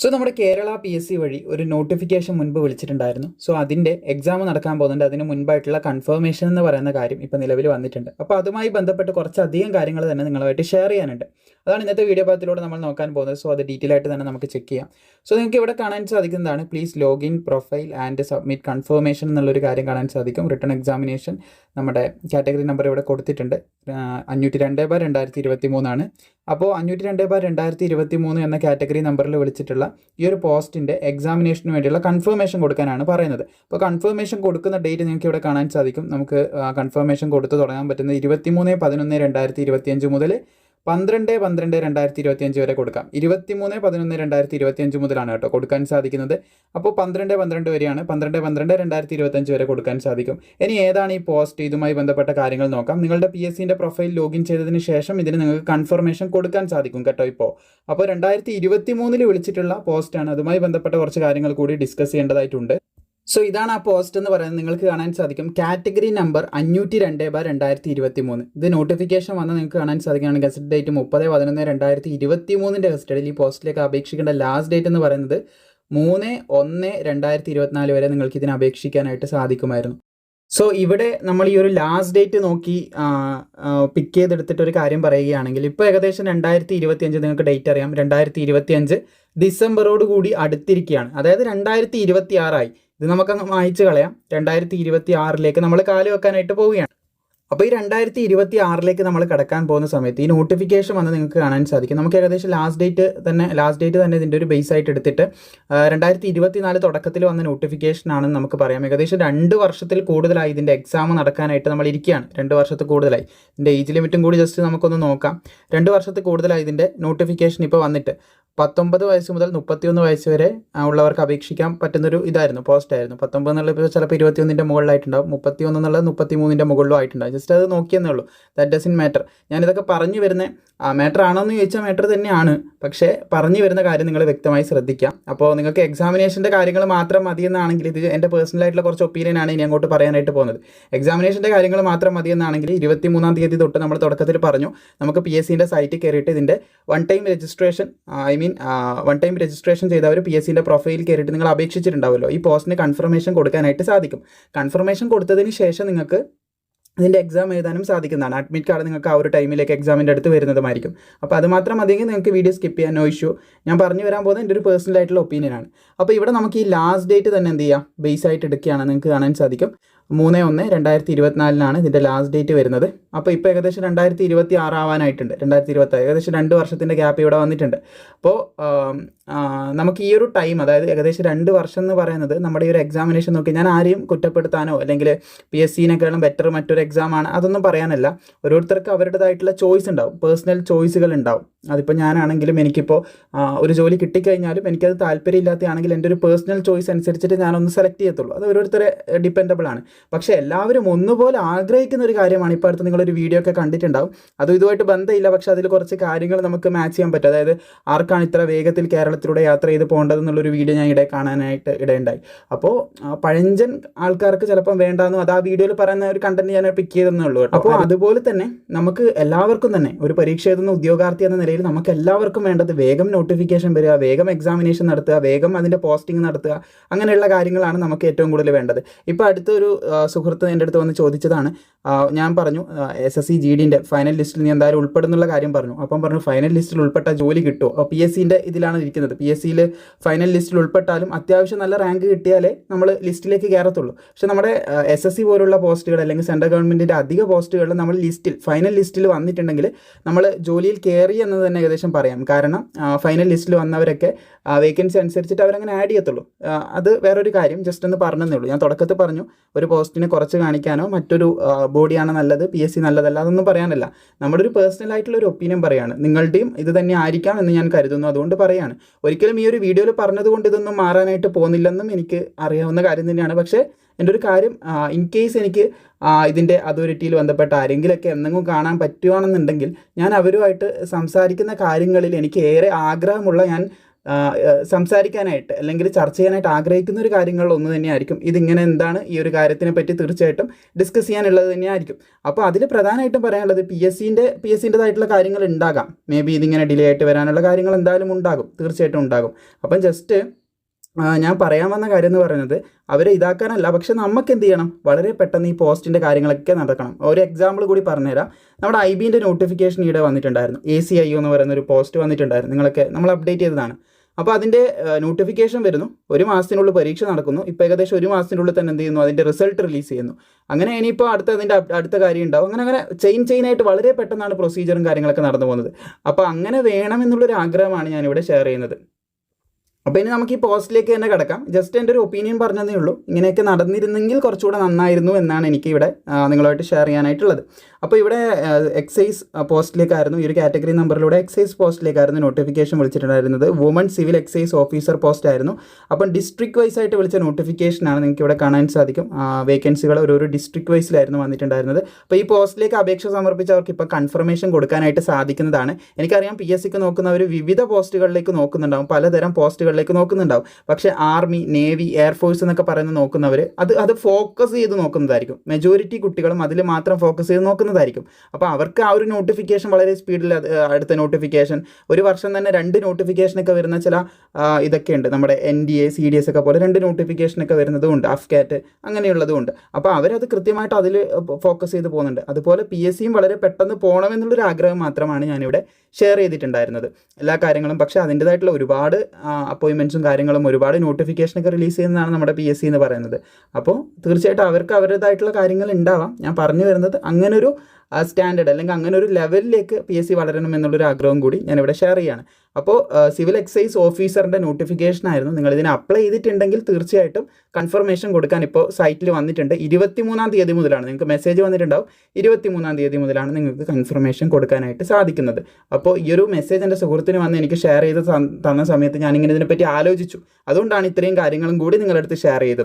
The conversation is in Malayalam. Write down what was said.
സോ നമ്മുടെ കേരള പി എസ് സി വഴി ഒരു നോട്ടിഫിക്കേഷൻ മുൻപ് വിളിച്ചിട്ടുണ്ടായിരുന്നു. സോ അതിന്റെ എക്സാം നടക്കാൻ പോകുന്നുണ്ട്. അതിന് മുൻപായിട്ടുള്ള കൺഫർമേഷൻ എന്ന് പറയുന്ന കാര്യം ഇപ്പോൾ നിലവിൽ വന്നിട്ടുണ്ട്. അപ്പോൾ അതുമായി ബന്ധപ്പെട്ട് കുറച്ചധികം കാര്യങ്ങൾ തന്നെ നിങ്ങളുമായിട്ട് ഷെയർ ചെയ്യാനുണ്ട്. അതാണ് ഇന്നത്തെ വീഡിയോ ഭാഗത്തിലൂടെ നമ്മൾ നോക്കാൻ പോകുന്നത്. സോ അത് ഡീറ്റെയിൽ ആയിട്ട് തന്നെ നമുക്ക് ചെക്ക് ചെയ്യാം. സോ നിങ്ങൾക്ക് ഇവിടെ കാണാൻ സാധിക്കുന്നതാണ്. Please login profile and submit confirmation എന്നുള്ളൊരു കാര്യം കാണാൻ സാധിക്കും. റിട്ടേൺ എക്സാമിനേഷൻ നമ്മുടെ കാറ്റഗറി നമ്പർ ഇവിടെ കൊടുത്തിട്ടുണ്ട്. അഞ്ഞൂറ്റി രണ്ട് ബാർ രണ്ടായിരത്തി ഇരുപത്തി മൂന്നാണ് അപ്പോൾ അഞ്ഞൂറ്റി രണ്ട് ബാർ രണ്ടായിരത്തി ഇരുപത്തി മൂന്ന് എന്ന കാറ്റഗറി നമ്പറിൽ വിളിച്ചിട്ടുള്ള ഈ ഒരു പോസ്റ്റിന്റെ എക്സാമിനേഷന് വേണ്ടിയുള്ള കൺഫർമേഷൻ കൊടുക്കാനാണ് പറയുന്നത്. അപ്പോൾ കൺഫർമേഷൻ കൊടുക്കുന്ന ഡേറ്റ് നിങ്ങൾക്ക് ഇവിടെ കാണാൻ സാധിക്കും. നമുക്ക് കൺഫർമേഷൻ കൊടുത്ത് തുടങ്ങാൻ പറ്റുന്നത് ഇരുപത്തി മൂന്ന് പതിനൊന്ന് രണ്ടായിരത്തി ഇരുപത്തിയഞ്ച് മുതൽ പന്ത്രണ്ട് പന്ത്രണ്ട് രണ്ടായിരത്തി ഇരുപത്തിയഞ്ച് വരെ കൊടുക്കാം. ഇരുപത്തി മൂന്ന് പതിനൊന്ന് രണ്ടായിരത്തി ഇരുപത്തിയഞ്ച് മുതലാണ് കേട്ടോ കൊടുക്കാൻ സാധിക്കുന്നത്. അപ്പോൾ പന്ത്രണ്ട് പന്ത്രണ്ട് വരെയാണ്. പന്ത്രണ്ട് പന്ത്രണ്ട് രണ്ടായിരത്തി ഇരുപത്തഞ്ച് വരെ കൊടുക്കാൻ സാധിക്കും. ഇനി ഏതാണ് ഈ പോസ്റ്റ്? ഇതുമായി ബന്ധപ്പെട്ട കാര്യങ്ങൾ നോക്കാം. നിങ്ങളുടെ പി എസ് സിന്റെ പ്രൊഫൈൽ ലോഗിൻ ചെയ്തതിന് ശേഷം ഇതിന് നിങ്ങൾക്ക് കൺഫർമേഷൻ കൊടുക്കാൻ സാധിക്കും കേട്ടോ ഇപ്പോൾ. അപ്പോൾ രണ്ടായിരത്തി ഇരുപത്തി മൂന്നിൽ വിളിച്ചിട്ടുള്ള പോസ്റ്റാണ്. അതുമായി ബന്ധപ്പെട്ട കുറച്ച് കാര്യങ്ങൾ കൂടി ഡിസ്കസ് ചെയ്യേണ്ടതായിട്ടുണ്ട്. സോ ഇതാണ് ആ പോസ്റ്റ് എന്ന് പറയുന്നത് നിങ്ങൾക്ക് കാണാൻ സാധിക്കും. കാറ്റഗറി നമ്പർ അഞ്ഞൂറ്റി രണ്ട് ബാർ രണ്ടായിരത്തി ഇരുപത്തി മൂന്ന് ഇത് നോട്ടിഫിക്കേഷൻ വന്ന് നിങ്ങൾക്ക് കാണാൻ സാധിക്കുകയാണ്. ഗസറ്റ് ഡേറ്റ് മുപ്പത് പതിനൊന്ന് രണ്ടായിരത്തി ഇരുപത്തി മൂന്നിന്റെ ഗസറ്റഡിൽ ഈ പോസ്റ്റിലേക്ക് അപേക്ഷിക്കേണ്ട ലാസ്റ്റ് ഡേറ്റ് എന്ന് പറയുന്നത് മൂന്ന് ഒന്ന് രണ്ടായിരത്തി ഇരുപത്തിനാല് വരെ നിങ്ങൾക്ക് ഇതിന് അപേക്ഷിക്കാനായിട്ട് സാധിക്കുമായിരുന്നു. സോ ഇവിടെ നമ്മൾ ഈ ഒരു ലാസ്റ്റ് ഡേറ്റ് നോക്കി പിക്ക് ചെയ്തെടുത്തിട്ട് ഒരു കാര്യം പറയുകയാണെങ്കിൽ ഇപ്പോൾ ഏകദേശം രണ്ടായിരത്തി ഇരുപത്തി അഞ്ച് നിങ്ങൾക്ക് ഡേറ്റ് അറിയാം. രണ്ടായിരത്തി ഇരുപത്തി അഞ്ച് ഡിസംബറോട് കൂടി അടുത്തിരിക്കുകയാണ്. അതായത് രണ്ടായിരത്തി ഇരുപത്തി ആറായി ഇത് നമുക്കങ്ങ് വായിച്ച് കളയാം. രണ്ടായിരത്തി ഇരുപത്തി ആറിലേക്ക് നമ്മൾ കാൽ വെക്കാനായിട്ട് പോവുകയാണ്. അപ്പോൾ ഈ രണ്ടായിരത്തി ഇരുപത്തി ആറിലേക്ക് നമ്മൾ കടക്കാൻ പോകുന്ന സമയത്ത് ഈ നോട്ടിഫിക്കേഷൻ വന്ന് നിങ്ങൾക്ക് കാണാൻ സാധിക്കും. നമുക്ക് ഏകദേശം ലാസ്റ്റ് ഡേറ്റ് തന്നെ ലാസ്റ്റ് ഡേറ്റ് തന്നെ ഇതിന്റെ ഒരു ബേസ് ആയിട്ട് എടുത്തിട്ട് രണ്ടായിരത്തി ഇരുപത്തി നാല് തുടക്കത്തിൽ വന്ന നോട്ടിഫിക്കേഷൻ ആണെന്ന് നമുക്ക് പറയാം. ഏകദേശം രണ്ട് വർഷത്തിൽ കൂടുതലായി ഇതിന്റെ എക്സാം നടക്കാനായിട്ട് നമ്മൾ ഇരിക്കുകയാണ്. രണ്ട് വർഷത്തിൽ കൂടുതലായി. ഇതിന്റെ ഏജ് ലിമിറ്റും കൂടി ജസ്റ്റ് നമുക്കൊന്ന് നോക്കാം. രണ്ട് വർഷത്തിൽ കൂടുതലായി ഇതിന്റെ നോട്ടിഫിക്കേഷൻ ഇപ്പോൾ വന്നിട്ട്. പത്തൊമ്പത് വയസ്സ് മുതൽ മുപ്പത്തിയൊന്ന് വയസ്സ് വരെ ഉള്ളവർക്ക് അപേക്ഷിക്കാൻ പറ്റുന്നൊരു ഇതായിരുന്നു പോസ്റ്റ് ആയിരുന്നു. പത്തൊമ്പത് എന്നുള്ള ഇപ്പോൾ ചിലപ്പോൾ ഇരുപത്തിയൊന്നിന്റെ മുകളിലായിട്ടുണ്ടാവും. മുപ്പത്തിയൊന്ന് എന്നുള്ളത് മുപ്പത്തി മൂന്നിന്റെ മുകളിലും ആയിട്ടുണ്ടാവും. ജസ്റ്റ് അത് നോക്കിയെന്നേ ഉള്ളൂ. ദാറ്റ് ഡസിൻ മാറ്റർ ഞാനിതൊക്കെ പറഞ്ഞു വരുന്ന മാറ്റർ ആണോ എന്ന് ചോദിച്ചാൽ മാറ്റർ തന്നെയാണ്. പക്ഷേ പറഞ്ഞു വരുന്ന കാര്യം നിങ്ങൾ വ്യക്തമായി ശ്രദ്ധിക്കാം. അപ്പോൾ നിങ്ങൾക്ക് എക്സാമിനേഷന്റെ കാര്യങ്ങൾ മാത്രം മതി എന്നാണെങ്കിൽ ഇത് എന്റെ പേഴ്സണലായിട്ടുള്ള കുറച്ച് ഒപ്പീനിയനാണ് ഇനി അങ്ങോട്ട് പറയാനായിട്ട് പോകുന്നത്. എക്സാമിനേഷന്റെ കാര്യങ്ങൾ മാത്രം മതി എന്നാണെങ്കിൽ ഇരുപത്തി മൂന്നാം തീയതി തൊട്ട് നമ്മൾ തുടക്കത്തിൽ പറഞ്ഞു. നമുക്ക് പി എസ് സിന്റെ സൈറ്റിൽ കയറിയിട്ട് ഇതിന്റെ one time registration I mean one time registration ചെയ്തവർ പി എസ് സിന്റെ പ്രൊഫൈൽ കയറിയിട്ട് നിങ്ങൾ അപേക്ഷിച്ചിട്ടുണ്ടാവുമല്ലോ. ഈ പോസ്റ്റിന് കൺഫർമേഷൻ കൊടുക്കാനായിട്ട് സാധിക്കും. കൺഫർമേഷൻ കൊടുത്തതിന് ശേഷം നിങ്ങൾക്ക് ഇതിന്റെ എക്സാം എഴുതാനും സാധിക്കുന്നതാണ്. അഡ്മിറ്റ് കാർഡ് നിങ്ങൾക്ക് ആ ഒരു ടൈമിലേക്ക് എക്സാമിന്റെ അടുത്ത് വരുന്നതുമായിരിക്കും. അപ്പോൾ അത് മാത്രം മതിയെങ്കിൽ നിങ്ങൾക്ക് വീഡിയോ സ്കിപ്പ് ചെയ്യാൻ നോ ഇഷ്യൂ ഞാൻ പറഞ്ഞു വരാൻ പോകുന്നത് എന്റെ ഒരു പേഴ്സണൽ ആയിട്ടുള്ള ഒപ്പീനിയനാണ് അപ്പോൾ ഇവിടെ നമുക്ക് ഈ ലാസ്റ്റ് ഡേറ്റ് തന്നെ എന്ത് ചെയ്യാം? ബേസ് ആയിട്ട് എടുക്കുകയാണ് നിങ്ങൾക്ക് കാണാൻ സാധിക്കും. മൂന്ന് ഒന്ന് രണ്ടായിരത്തി ഇരുപത്തിനാലിനാണ് ഇതിന്റെ ലാസ്റ്റ് ഡേറ്റ് വരുന്നത്. അപ്പോൾ ഇപ്പോൾ ഏകദേശം രണ്ടായിരത്തി ഇരുപത്തി ആറ് ആവാനായിട്ടുണ്ട്. രണ്ടായിരത്തി ഇരുപത്തി ഏകദേശം രണ്ട് വർഷത്തിന്റെ ഗ്യാപ്പ് ഇവിടെ വന്നിട്ടുണ്ട്. അപ്പോൾ നമുക്ക് ഈ ഒരു ടൈം അതായത് ഏകദേശം രണ്ട് വർഷം എന്ന് പറയുന്നത് നമ്മുടെ ഈ ഒരു എക്സാമിനേഷൻ നോക്കി ഞാൻ ആരെയും കുറ്റപ്പെടുത്താനോ അല്ലെങ്കിൽ പി എസ് സിനേക്കാളും ബെറ്റർ മറ്റൊരു എക്സാം ആണ് അതൊന്നും പറയാനല്ല. ഓരോരുത്തർക്ക് അവരുടേതായിട്ടുള്ള ചോയ്സ് ഉണ്ടാവും. പേഴ്സണൽ ചോയ്സുകൾ ഉണ്ടാവും. അതിപ്പോൾ ഞാനാണെങ്കിലും എനിക്കിപ്പോൾ ഒരു ജോലി കിട്ടിക്കഴിഞ്ഞാലും എനിക്കത് താല്പര്യമില്ലാത്തതാണെങ്കിൽ എന്റെ ഒരു പേഴ്സണൽ ചോയ്സ് അനുസരിച്ചിട്ട് ഞാനൊന്ന് സെലക്ട് ചെയ്യത്തുള്ളൂ. അത് ഓരോരുത്തരെ ഡിപ്പെൻഡബിൾ ആണ്. പക്ഷേ എല്ലാവരും ഒന്നുപോലെ ആഗ്രഹിക്കുന്ന ഒരു കാര്യമാണ് ഇപ്പോൾ അടുത്ത് നിങ്ങളൊരു വീഡിയോ ഒക്കെ കണ്ടിട്ടുണ്ടാവും. അതും ഇതുമായിട്ട് ബന്ധമില്ല പക്ഷേ അതിൽ കുറച്ച് കാര്യങ്ങൾ നമുക്ക് മാച്ച് ചെയ്യാൻ പറ്റും. അതായത് ആർക്കാണ് ഇത്ര വേഗത്തിൽ കേരളത്തിലൂടെ യാത്ര ചെയ്ത് പോകേണ്ടതെന്നുള്ളൊരു വീഡിയോ ഞാൻ ഇടയിൽ കാണാനായിട്ട് ഇടയുണ്ടായി. അപ്പോൾ പഴഞ്ചൻ ആൾക്കാർക്ക് ചിലപ്പം വേണ്ടാന്നും അത് ആ വീഡിയോയിൽ പറയുന്ന ഒരു കണ്ടന്റ് ഞാൻ പിക്ക് ചെയ്തെന്നേ ഉള്ളൂ അപ്പോൾ അതുപോലെ തന്നെ നമുക്ക് എല്ലാവർക്കും തന്നെ ഒരു പരീക്ഷ എഴുതുന്ന ഉദ്യോഗാർത്ഥി എന്ന നിലയിൽ നമുക്ക് എല്ലാവർക്കും വേണ്ടത് വേഗം നോട്ടിഫിക്കേഷൻ വരിക വേഗം എക്സാമിനേഷൻ നടത്തുക വേഗം അതിന്റെ പോസ്റ്റിംഗ് നടത്തുക അങ്ങനെയുള്ള കാര്യങ്ങളാണ് നമുക്ക് ഏറ്റവും കൂടുതൽ വേണ്ടത്. ഇപ്പോൾ അടുത്തൊരു സുഹൃത്ത് എന്റെ അടുത്ത് വന്ന് ചോദിച്ചതാണ്. ഞാൻ പറഞ്ഞു എസ് എസ് സി ജി ഡിന്റെ ഫൈനൽ ലിസ്റ്റിൽ നീ എന്തായാലും ഉൾപ്പെടുന്നുള്ള കാര്യം പറഞ്ഞു. അപ്പം പറഞ്ഞു ഫൈനൽ ലിസ്റ്റിൽ ഉൾപ്പെട്ട ജോലി കിട്ടുമോ അപ്പോൾ പി എസ് സിന്റെ ഇതിലാണ് ഇരിക്കുന്നത്. പി എസ് സിയിൽ ഫൈനൽ ലിസ്റ്റിൽ ഉൾപ്പെട്ടാലും അത്യാവശ്യം നല്ല റാങ്ക് കിട്ടിയാലേ നമ്മൾ ലിസ്റ്റിലേക്ക് കയറത്തുള്ളൂ പക്ഷെ നമ്മുടെ എസ് എസ് സി പോലുള്ള പോസ്റ്റുകൾ അല്ലെങ്കിൽ സെൻട്രൽ ഗവൺമെന്റിന്റെ അധിക പോസ്റ്റുകൾ നമ്മൾ ലിസ്റ്റിൽ ഫൈനൽ ലിസ്റ്റിൽ വന്നിട്ടുണ്ടെങ്കിൽ നമ്മൾ ജോലിയിൽ കയറി എന്ന് തന്നെ ഏകദേശം പറയാം. കാരണം ഫൈനൽ ലിസ്റ്റിൽ വന്നവരൊക്കെ വേക്കൻസി അനുസരിച്ചിട്ട് അവരങ്ങനെ ആഡ് ചെയ്യത്തുള്ളൂ. അത് വേറൊരു കാര്യം. ജസ്റ്റ് ഒന്ന് പറഞ്ഞതേ ഉള്ളൂ. ഞാൻ തുടക്കത്തിൽ പറഞ്ഞു ഒരു പോസ്റ്റിനെ കുറച്ച് കാണിക്കാനോ മറ്റൊരു ബോഡിയാണ് നല്ലത് പി എസ് സി നല്ലതല്ല അതൊന്നും പറയാനല്ല. നമ്മുടെ ഒരു പേഴ്സണൽ ആയിട്ടുള്ള ഒരു ഒപ്പീനിയൻ പറയാണ്. നിങ്ങളുടെയും ഇത് തന്നെ ആയിരിക്കാം എന്ന് ഞാൻ കരുതുന്നു. അതുകൊണ്ട് പറയാണ്. ഒരിക്കലും ഈ ഒരു വീഡിയോയിൽ പറഞ്ഞതുകൊണ്ട് ഇതൊന്നും മാറാനായിട്ട് പോകുന്നില്ലെന്നും എനിക്ക് അറിയാവുന്ന കാര്യം തന്നെയാണ്. പക്ഷേ എന്റെ ഒരു കാര്യം ഇൻ കേസ് എനിക്ക് ഇതിന്റെ അതോറിറ്റിയിൽ ബന്ധപ്പെട്ട ആരെങ്കിലൊക്കെ എന്തെങ്കിലും കാണാൻ പറ്റുകയാണെന്നുണ്ടെങ്കിൽ ഞാൻ അവരുമായിട്ട് സംസാരിക്കുന്ന കാര്യങ്ങളിൽ എനിക്ക് ഏറെ ആഗ്രഹമുള്ള ഞാൻ സംസാരിക്കാനായിട്ട് അല്ലെങ്കിൽ ചർച്ച ചെയ്യാനായിട്ട് ആഗ്രഹിക്കുന്ന ഒരു കാര്യങ്ങൾ ഒന്ന് തന്നെയായിരിക്കും. ഇതിങ്ങനെ എന്താണ് ഈ ഒരു കാര്യത്തിനെ പറ്റി തീർച്ചയായിട്ടും ഡിസ്കസ് ചെയ്യാനുള്ളത് തന്നെയായിരിക്കും. അപ്പോൾ അതിൽ പ്രധാനമായിട്ടും പറയാനുള്ളത് പി എസ് സിന്റെ പി എസ് സിന്റെതായിട്ടുള്ള കാര്യങ്ങൾ ഉണ്ടാകാം. മേ ബി ഇതിങ്ങനെ ഡിലേ ആയിട്ട് വരാനുള്ള കാര്യങ്ങൾ എന്തായാലും ഉണ്ടാകും. തീർച്ചയായിട്ടും ഉണ്ടാകും. അപ്പം ജസ്റ്റ് ഞാൻ പറയാൻ വന്ന കാര്യം എന്ന് പറയുന്നത് അവരെ ഇതാക്കാനല്ല പക്ഷെ നമുക്ക് എന്ത് ചെയ്യണം? വളരെ പെട്ടെന്ന് ഈ പോസ്റ്റിന്റെ കാര്യങ്ങളൊക്കെ നടക്കണം. ഒരു എക്സാമ്പിൾ കൂടി പറഞ്ഞുതരാം. നമ്മുടെ ഐ ബിന്റെ നോട്ടിഫിക്കേഷൻ ഈടെ വന്നിട്ടുണ്ടായിരുന്നു എ സി ഐ എന്ന് പറയുന്ന ഒരു പോസ്റ്റ് വന്നിട്ടുണ്ടായിരുന്നു. നിങ്ങളൊക്കെ നമ്മൾ അപ്ഡേറ്റ് ചെയ്തതാണ്. അപ്പോൾ അതിന്റെ നോട്ടിഫിക്കേഷൻ വരുന്നു. ഒരു മാസത്തിനുള്ളിൽ പരീക്ഷ നടക്കുന്നു. ഇപ്പോൾ ഏകദേശം ഒരു മാസത്തിനുള്ളിൽ തന്നെ എന്ത് ചെയ്യുന്നു? അതിന്റെ റിസൾട്ട് റിലീസ് ചെയ്യുന്നു. അങ്ങനെ ഇനിയിപ്പോൾ അടുത്ത അതിന്റെ അടുത്ത കാര്യം ഉണ്ടാവും. അങ്ങനെ അങ്ങനെ ചെയിൻ ചെയിൻ ആയിട്ട് വളരെ പെട്ടെന്നാണ് പ്രൊസീജിയറും കാര്യങ്ങളൊക്കെ നടന്നു പോകുന്നത്. അപ്പോൾ അങ്ങനെ വേണമെന്നുള്ളൊരു ആഗ്രഹമാണ് ഞാനിവിടെ ഷെയർ ചെയ്യുന്നത്. അപ്പോൾ ഇനി നമുക്ക് ഈ പോസ്റ്റിലേക്ക് തന്നെ കിടക്കാം. ജസ്റ്റ് എന്റെ ഒരു ഒപ്പീനിയൻ പറഞ്ഞതേ ഉള്ളൂ. ഇങ്ങനെയൊക്കെ നടന്നിരുന്നെങ്കിൽ കുറച്ചുകൂടെ നന്നായിരുന്നു എന്നാണ് എനിക്ക് ഇവിടെ നിങ്ങളുമായിട്ട് ഷെയർ ചെയ്യാനായിട്ടുള്ളത്. അപ്പോൾ ഇവിടെ എക്സൈസ് പോസ്റ്റിലേക്കായിരുന്നു ഈ ഒരു കാറ്റഗറി നമ്പറിലൂടെ എക്സൈസ് പോസ്റ്റിലേക്കായിരുന്നു notification വിളിച്ചിട്ടുണ്ടായിരുന്നത്. Woman civil excise officer post ആയിരുന്നു. അപ്പം ഡിസ്ട്രിക്ട് വൈസ് ആയിട്ട് വിളിച്ച നോട്ടിഫിക്കേഷനാണ് നിങ്ങൾക്ക് ഇവിടെ കാണാൻ സാധിക്കും. വേക്കൻസികൾ ഓരോരോ ഡിസ്ട്രിക്ട് വൈസിലായിരുന്നു വന്നിട്ടുണ്ടായിരുന്നത്. അപ്പോൾ ഈ പോസ്റ്റിലേക്ക് അപേക്ഷ സമർപ്പിച്ചവർക്ക് ഇപ്പോൾ കൺഫർമേഷൻ കൊടുക്കാനായിട്ട് സാധിക്കുന്നതാണ്. എനിക്കറിയാം പി എസ് സിക്ക് നോക്കുന്നവർ വിവിധ പോസ്റ്റുകളിലേക്ക് നോക്കുന്നുണ്ടാവും. പലതരം പോസ്റ്റുകളിലേക്ക് നോക്കുന്നുണ്ടാവും. പക്ഷേ ആർമി നേവി എയർഫോഴ്സ് എന്നൊക്കെ പറയുന്ന നോക്കുന്നവർ അത് അത് ഫോക്കസ് ചെയ്ത് നോക്കുന്നതായിരിക്കും. മെജോറിറ്റി കുട്ടികളും അതിൽ മാത്രം ഫോക്കസ് ചെയ്ത് നോക്കുന്നതായിരിക്കും. അപ്പോൾ അവർക്ക് ആ ഒരു നോട്ടിഫിക്കേഷൻ വളരെ സ്പീഡിൽ അടുത്ത നോട്ടിഫിക്കേഷൻ ഒരു വർഷം തന്നെ രണ്ട് നോട്ടിഫിക്കേഷനൊക്കെ വരുന്ന ചില ഇതൊക്കെ ഉണ്ട് നമ്മുടെ N D A C D S ഒക്കെ പോലെ രണ്ട് നോട്ടിഫിക്കേഷനൊക്കെ വരുന്നതും ഉണ്ട്. അഫ്കാറ്റ് അങ്ങനെയുള്ളതും ഉണ്ട്. അപ്പോൾ അവരത് കൃത്യമായിട്ട് അതിൽ ഫോക്കസ് ചെയ്ത് പോകുന്നുണ്ട്. അതുപോലെ പി എസ് സിയും വളരെ പെട്ടെന്ന് പോകണമെന്നുള്ളൊരു ആഗ്രഹം മാത്രമാണ് ഞാനിവിടെ ഷെയർ ചെയ്തിട്ടുണ്ടായിരുന്നത്. എല്ലാ കാര്യങ്ങളും. പക്ഷേ അതിന്റെതായിട്ടുള്ള ഒരുപാട് അപ്പോയിൻമെന്റ്സും കാര്യങ്ങളും ഒരുപാട് നോട്ടിഫിക്കേഷനൊക്കെ റിലീസ് ചെയ്യുന്നതാണ് നമ്മുടെ പി എസ് സി എന്ന് പറയുന്നത്. അപ്പോൾ തീർച്ചയായിട്ടും അവർക്ക് അവരുടേതായിട്ടുള്ള കാര്യങ്ങൾ ഉണ്ടാവാം. ഞാൻ പറഞ്ഞു വരുന്നത് അങ്ങനൊരു സ്റ്റാൻഡേർഡ് അല്ലെങ്കിൽ അങ്ങനെ ഒരു ലെവലിലേക്ക് പി എസ് സി വളരണം എന്നുള്ളൊരു ആഗ്രഹം കൂടി ഞാനിവിടെ ഷെയർ ചെയ്യാണ്. അപ്പോൾ സിവിൽ എക്സൈസ് ഓഫീസറിന്റെ നോട്ടിഫിക്കേഷൻ ആയിരുന്നു. നിങ്ങൾ ഇതിന് അപ്ലൈ ചെയ്തിട്ടുണ്ടെങ്കിൽ തീർച്ചയായിട്ടും കൺഫർമേഷൻ കൊടുക്കാൻ ഇപ്പോൾ സൈറ്റിൽ വന്നിട്ടുണ്ട്. ഇരുപത്തിമൂന്നാം തീയതി മുതലാണ്. നിങ്ങൾക്ക് മെസ്സേജ് വന്നിട്ടുണ്ടാവും. ഇരുപത്തിമൂന്നാം തീയതി മുതലാണ് നിങ്ങൾക്ക് കൺഫർമേഷൻ കൊടുക്കാനായിട്ട് സാധിക്കുന്നത്. അപ്പോൾ ഈ ഒരു മെസ്സേജ് എന്റെ സുഹൃത്തിന് വന്ന് എനിക്ക് ഷെയർ ചെയ്ത് തന്ന സമയത്ത് ഞാനിങ്ങനെ ഇതിനെപ്പറ്റി ആലോചിച്ചു. അതുകൊണ്ടാണ് ഇത്രയും കാര്യങ്ങളും കൂടി നിങ്ങളുടെ അടുത്ത് ഷെയർ ചെയ്തത്.